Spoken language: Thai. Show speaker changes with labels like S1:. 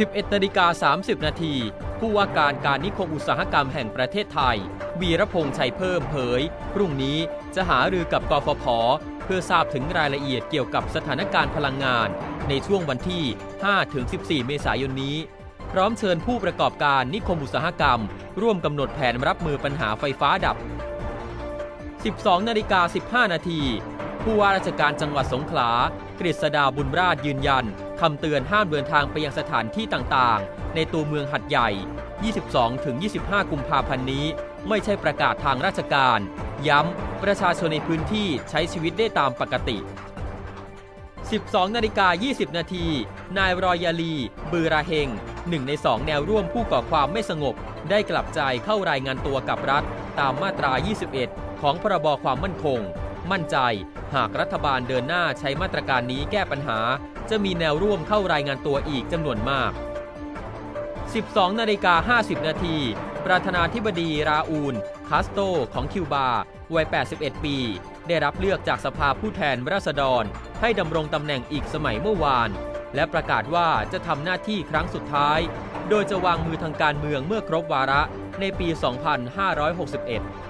S1: 11นาฬิกา30 นาที ผู้ว่าการการนิคมอุตสาหกรรมแห่งประเทศไทย วีรพงษ์ชัยเพิ่มเผย พรุ่งนี้จะหารือกับกฟผ เพื่อทราบถึงรายละเอียดเกี่ยวกับสถานการณ์พลังงาน ในช่วงวันที่ 5-14 เมษายนนี้ พร้อมเชิญผู้ประกอบการนิคมอุตสาหกรรม ร่วมกำหนดแผนรับมือปัญหาไฟฟ้าดับ 12นาฬิกา15 นาที ผู้ว่าราชการจังหวัดสงขลากฤษดาบุญราชยืนยันคำเตือนห้ามเดินทางไปยังสถานที่ต่างๆ ในตัวเมืองหัดใหญ่ 22-25 กุมภาพันธ์นี้ ไม่ใช่ประกาศทางราชการ ย้ำ ประชาชนในพื้นที่ใช้ชีวิตได้ตามปกติ 12 นาฬิกา 20 นาที นายรอยยาลี บือราเฮงหนึ่งในสองแนวร่วมผู้ก่อความไม่สงบ ได้กลับใจเข้ารายงานตัวกับรัฐ ตามมาตรา 21 ของพรบความมั่นคง มั่นใจ หากรัฐบาลเดินหน้าใช้มาตรการนี้แก้ปัญหา จะมีแนวร่วมเข้ารายงานตัวอีกจำนวนมาก 12 นาฬิกา 50 นาที ประธานาธิบดีราอูล คาสโตของคิวบา วัย 81 ปี ได้รับเลือกจากสภาผู้แทนราษฎร ให้ดำรงตำแหน่งอีกสมัยเมื่อวาน และประกาศว่าจะทำหน้าที่ครั้งสุดท้าย โดยจะวางมือทางการเมืองเมื่อครบวาระในปี 2561